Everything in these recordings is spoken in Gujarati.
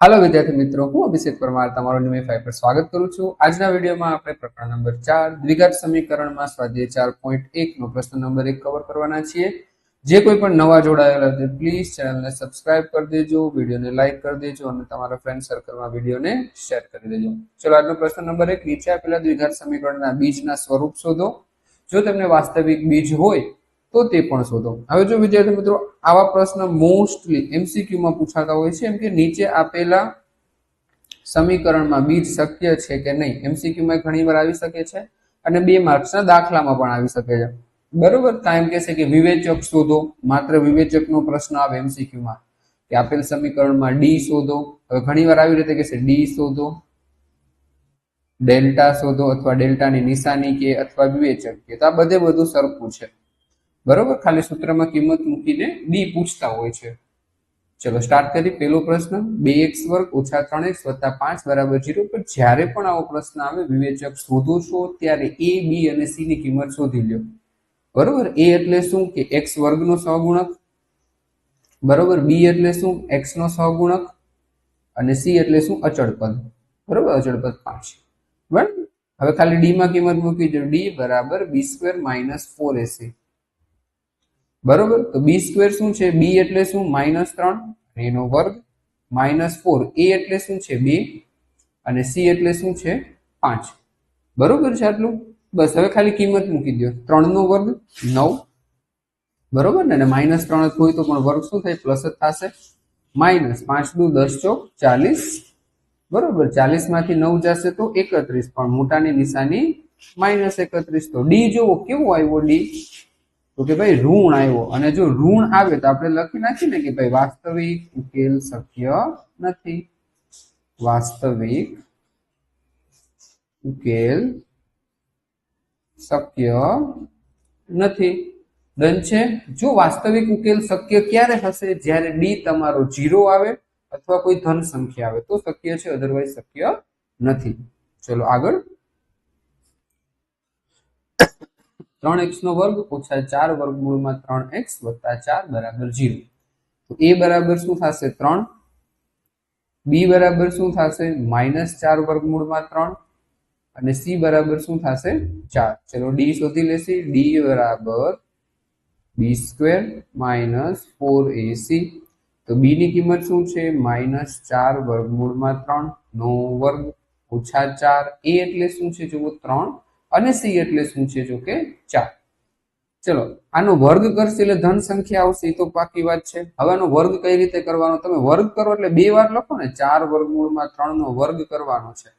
હાલો વિદ્યાર્થી મિત્રો, હું અભિષેક પરમાર તમારો નિમય ફાઈવ પર સ્વાગત કરું છું. આજના વિડીયોમાં આપણે પ્રકરણ નંબર ચાર, દ્વિઘાત સમીકરણમાં સ્વાધ્યાય ચાર પોઈન્ટ એક નો પ્રશ્ન નંબર એક કવર કરવાના છીએ. જે કોઈ પણ નવા જોડાયેલા છે પ્લીઝ ચેનલને સબસ્ક્રાઇબ કરી દેજો, વિડીયોને લાઈક કરી દેજો અને તમારા ફ્રેન્ડ સર્કલમાં વિડીયોને શેર કરી દેજો. ચલો, આજનો પ્રશ્ન નંબર એક, નીચે આપેલા દ્વિઘાત સમીકરણના બીજના સ્વરૂપ શોધો. જો તમને વાસ્તવિક બીજ હોય તો તે પણ શોધો. હવે જો વિદ્યાર્થી મિત્રો આવા પ્રશ્ન મોસ્ટલી એમસીક્યુ માં પૂછાતા હોય છે, એમ કે નીચે આપેલા સમીકરણમાં બીજ શક્ય છે કે નહીં? એમસીક્યુ માં ઘણી આવી શકે છે અને બે માર્ક્સના દાખલામાં પણ આવી શકે છે. બરોબર? કાયમ કહેશે કે વિવેચક શોધો. માત્ર વિવેચકનો પ્રશ્ન આવે એમસીક્યુ માં. કે આપેલ સમીકરણમાં ડી શોધો. હવે ઘણી વાર આવી રીતે કહેશે ડી શોધો, ડેલ્ટા શોધો અથવા ડેલ્ટાની નિશાની કે અથવા વિવેચક કે. તો આ બધે બધું સરખું છે. બરોબર? ખાલી સૂત્રમાં કિંમત મૂકીને ડી પૂછતા હોય છે. ચલો સ્ટાર્ટ કરી પહેલો પ્રશ્ન, બે એક્સ વર્ગ ઓછા ત્રણ એક્સ વત્તા પાંચ બરાબર જીરો પર જ્યારે પણ આવો પ્રશ્ન આવે, વિવેચક શોધો છો, ત્યારે એ બી અને સી ની કિંમત શોધી લ્યો. બરોબર? એ એટલે શું? કે એક્સ વર્ગનો સહગુણક. બરોબર? બી એટલે શું? એક્સ નો સહગુણક. અને સી એટલે શું? અચળ પદ બરોબર? અચળ પદ પાંચ. બરાબર? હવે ખાલી ડી માં કિંમત મૂકી દો. ડી બરાબર B square minus four AC બરોબર? તો બી સ્ક્વેર શું છે? બી એટલે શું? માઇનસ ત્રણ એનો વર્ગ માઇનસ ફોર એ એટલે શું છે? બે, અને સી એટલે શું છે? પાંચ. બરોબર છે આટલું? બસ, હવે ખાલી કિંમત મૂકી દો ત્રણ નો વર્ગ, નવ. બરોબર ને? અને માઇનસ ત્રણ જ હોય તો પણ વર્ગ શું થાય? પ્લસ જ થશે. માઇનસ પાંચ દુ દસ ચોક ચાલીસ. બરોબર? ચાલીસમાંથી નવ જશે તો એકત્રીસ. પણ મોટાની નિશાની માઇનસ એકત્રીસ તો ડી જોવો કેવો આવ્યો ડી તો કે ભાઈ ઋણ આવ્યો. અને જો ઋણ આવે તો આપણે લખી નાખીએ ને કે ભાઈ વાસ્તવિક ઉકેલ શક્ય નથી. વાસ્તવિક ઉકેલ શક્ય નથી. ડન છે, જો વાસ્તવિક ઉકેલ શક્ય ક્યારે હશે? જ્યારે ડી તમારો જીરો આવે અથવા કોઈ ધન સંખ્યા આવે તો શક્ય છે અધરવાઇઝ શક્ય નથી. ચલો આગળ. ત્રણ એક્સ નો વર્ગ ઓછા ચાર વર્ગમૂળમાં ત્રણ એક્સ વત્તા ચાર બરાબર જીરો તો એ બરાબર શું થશે? ત્રણ. બી બરાબર શું થશે? માઇનસ ચાર વર્ગમૂળમાં ત્રણ. અને સી બરાબર શું થશે? ચાર. ચલો ડી શોધી લેશે. ડી બરાબર B square minus four AC તો બી ની કિંમત શું છે? માઇનસ ચાર વર્ગમૂળમાં ત્રણ. નો વર્ગ ઓછા ચાર. એ એટલે શું છે? જુઓ ત્રણ. અને સી એટલે શું છે? જો કે ચાર. ચલો, આનો વર્ગ કરશે એટલે ધન સંખ્યા આવશે એ તો પાકી વાત છે. હવે આનો વર્ગ કઈ રીતે કરવાનો? તમે વર્ગ કરો એટલે બે વાર લખો ને, ચાર વર્ગમૂળમાં ત્રણ નો વર્ગ કરવાનો છે.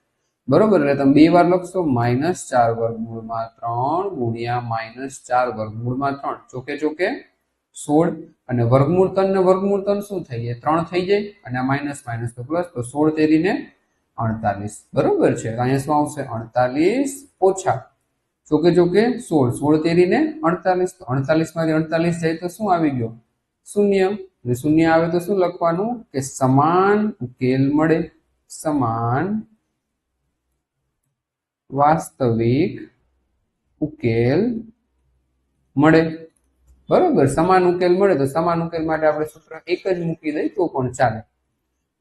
બરોબર? એટલે તમે બે વાર લખશો, માઇનસ ચાર વર્ગમૂળમાં ત્રણ ગુણ્યા માઇનસ ચાર વર્ગમૂળમાં ત્રણ. ચોકે ચોકે સોળ. અને વર્ગમૂળ ત્રણ ને વર્ગમૂળ ત્રણ શું થઈ જાય ત્રણ થઈ જાય અને આ માઇનસ માઇનસ તો પ્લસ, તો સોળ તેરીને અડતાલીસ. બરોબર છે? અહીંયા શું આવશે? અડતાલીસ ઓછા. જોકે જોકે, સોળ. સોળ તેરીને અડતાલીસ. તો અડતાલીસમાંથી અડતાલીસ જાય તો શું આવી ગયો? શૂન્ય. અને શૂન્ય આવે તો શું લખવાનું? કે સમાન ઉકેલ મળે. સમાન વાસ્તવિક ઉકેલ મળે. બરોબર? સમાન ઉકેલ મળે તો સમાન ઉકેલ માટે આપણે સૂત્ર એક જ મૂકી દઈએ તો પણ ચાલે.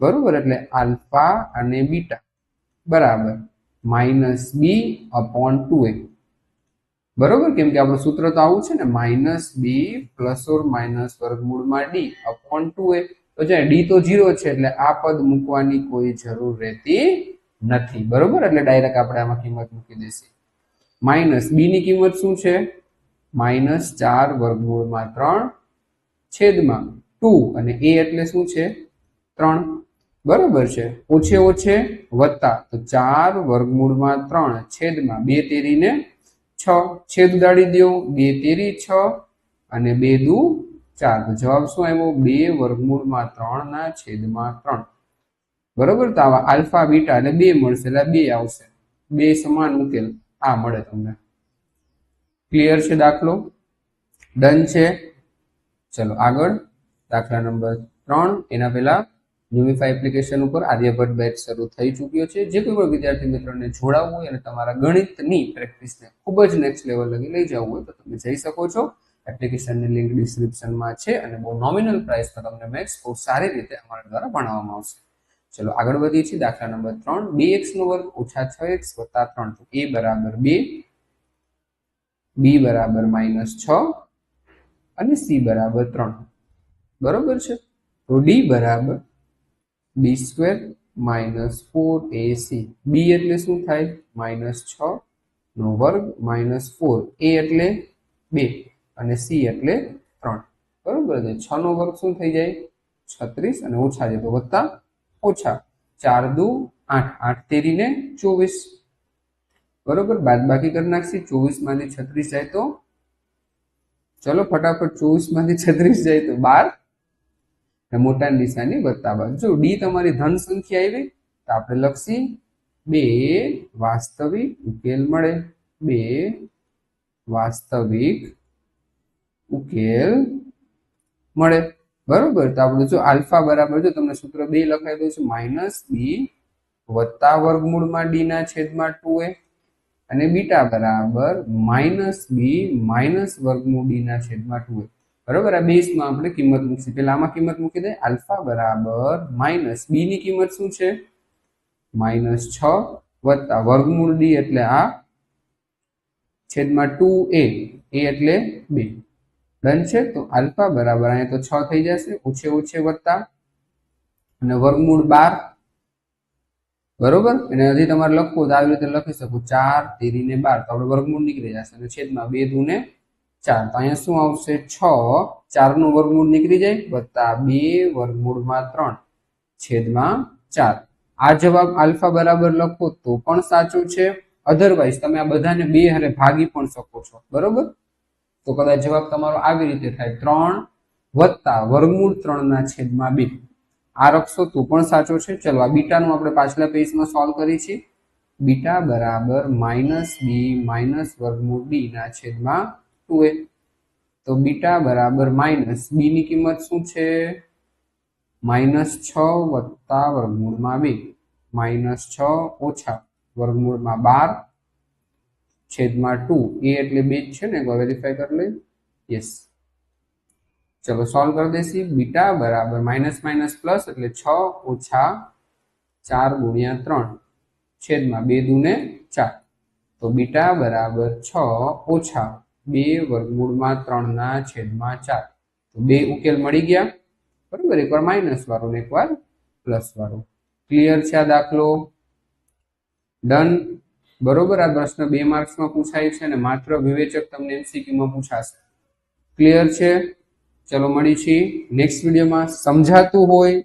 બરોબર? એટલે આલ્ફા અને બીટા. બરાબર. Minus B upon two A. બરોબર? કેમ કે આપણું સૂત્ર તો આવું છે ને, minus B plus or minus વર્ગમૂળમાં ડી અપોન ટુ એ. તો જાય ડી તો જીરો છે, એટલે આ પદ મૂકવાની કોઈ જરૂર રહેતી નથી. બરોબર? એટલે ડાયરેક્ટ આપણે આમાં કિંમત મૂકી દઈશું. માઇનસ બી ની કિંમત શું છે? માઇનસ ચાર વર્ગમૂળમાં ત્રણ છેદમાં ટુ. અને એ એટલે શું છે? ત્રણ. બરોબર છે? ઓછે ઓછે વત્તા. તો ચાર વર્ગમૂળમાં ત્રણ, છેદમાં બે તેરીને છ. છેદ ઉડાડી દો બે તેરી છ અને બે દુ ચાર. જવાબ શું આવ્યો? બે વર્ગમૂળમાં ત્રણ ના છેદમાં ત્રણ. બરોબર? તો આવા આલ્ફા, બીટા એટલે બે મળશે. એટલે બે આવશે. બે સમાન ઉકેલ આ મળે તમને. ક્લિયર છે દાખલો? ડન છે? ચલો આગળ. દાખલા નંબર ત્રણ. એના પહેલા ન્યુમિફાઈ એપ્લિકેશન ઉપર આર્યભટ્ટ બેચ શરૂ થઈ ચૂક્યો છે. જે કોઈ પણ વિદ્યાર્થી મિત્રોને જોડાવવું હોય અને તમારા ગણિતની પ્રેક્ટિસને ખૂબ જ નેક્સ્ટ લેવલ લગી લઈ જવું હોય તો તમે જઈ શકો છો. એપ્લિકેશનની લિંક ડિસ્ક્રિપ્શનમાં છે અને બહુ નોમિનલ પ્રાઇસમાં તમને મેથ્સ બહુ સારી રીતે અમારા દ્વારા ભણાવવામાં આવશે. ચલો આગળ વધીએ છીએ દાખલા નંબર ત્રણ. બે એક્સ નો વર્ગ ઓછા છ એક્સ વત્તા ત્રણ તો એ બરાબર બે, બી બરાબર માઇનસ છ અને સી બરાબર ત્રણ. બરોબર છે? તો ડી બરાબર B square minus four AC B એટલે શું થાય? માઇનસ છ નો વર્ગ માઇનસ ફોર એ એટલે બે અને સી એટલે ત્રણ. બરોબર છે? છ નો વર્ગ શું થઈ જાય? છત્રીસ અને ઓછા છે તો વત્તા ઓછા ચાર દુ આઠ. આઠ તેરીને ચોવીસ. બરોબર? બાદ બાકી કરી નાખશે. ચોવીસમાંથી છત્રીસ જાય તો? ચલો ફટાફટ ચોવીસમાંથી છત્રીસ જાય તો બાર. અને મોટા નિશાની બાદ જો ડી તમારી ધન સંખ્યા આવી, તો આપણે લખશી, બે વાસ્તવિક ઉકેલ મળે. બે વાસ્તવિક ઉકેલ મળે. બરોબર? તો આપણે જો આલ્ફા બરાબર, જો તમને સૂત્ર બે લખાઈ દઉં છું, માઇનસ બી વત્તા વર્ગમૂળમાં ડી ના છેદમાં ટુ એ. અને બીટા બરાબર માઇનસ બી માઇનસ વર્ગમૂળ ડી ના છેદમાં ટુ એ. બરોબર? આ બેસમાં આપણે કિંમત મૂકશું. પેલા આમાં કિંમત મૂકી દે. આલ્ફા બરાબર માઇનસ બી ની કિંમત શું છે? માઇનસ છ વત્તા વર્ગમૂળ ડી એટલે આ છેદમાં ટુ એ એ એટલે બે. ડન છે? તો આલ્ફા બરાબર અહીંયા તો છ થઈ જશે. ઓછે ઓછે વત્તા. અને વર્ગમૂળ બાર. બરોબર? અને હજી તમારે લખવું તો આવી રીતે લખી શકું. ચાર તેરી ને બાર. તો આપણે વર્ગમૂળ નીકળી જશે. અને છેદમાં બે દુ ચાર. તો અહીંયા શું આવશે? છ. ચારનું વર્ગમૂળ નીકળી જાય વત્તા બે વર્ગમૂળમાં ત્રણ. છેદમાં ચાર. આ જવાબ આલ્ફા બરાબર લખો તો પણ સાચો છે. અધરવાઇઝ તમે આ બધાને બે હારે ભાગી પણ શકો છો. બરોબર? તો કદાચ જવાબ તમારો આવી રીતે થાય. ત્રણ વત્તા વર્ગમૂળ ત્રણ ના છેદમાં બે. આ રખશો તો પણ સાચો છે. ચલો, આ બીટાનું આપણે પાછલા પેજમાં સોલ્વ કરી છીએ. બીટા બરાબર માઇનસ બી માઇનસ વર્ગમૂળ ડીના છેદમાં ટુ એ. તો બીટા બરાબર માઇનસ બી ની કિંમત શું છે? માઇનસ છ વત્તા વર્ગમૂળમાં બે. માઇનસ છ ઓછા વર્ગમૂળમાં બાર છેદમાં ટુ. એ એટલે બે જ છે ને? વેરીફાઈ કરી લઈ યસ. ચલો સોલ્વ કરી દેસી બીટા બરાબર માઇનસ માઇનસ પ્લસ એટલે છ ઓછા ચાર ગુણ્યા ત્રણ છેદમાં બે દુને ચાર. તો બીટા બરાબર છ ઓછા બે વર્ગમૂળમાં ત્રણના છેદમાં ચાર. તો બે ઉકેલ મળી ગયા. બરાબર? એકવાર માઇનસ વાળો ને એકવાર પ્લસ વાળો. ક્લિયર છે આ દાખલો? ડન બરોબર? આ પ્રશ્ન બે માર્ક્સમાં પૂછાય છે અને માત્ર વિવેચક તમને એમસીક્યુમાં પૂછાશે. ક્લિયર છે? ચલો મળી છીએ. નેક્સ્ટ વિડીયોમાં સમજાતું હોય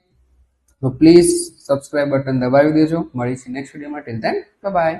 તો પ્લીઝ સબસ્ક્રાઇબ બટન દબાવી દેજો. મળી છીએ નેક્સ્ટ વિડીયોમાં. Till then by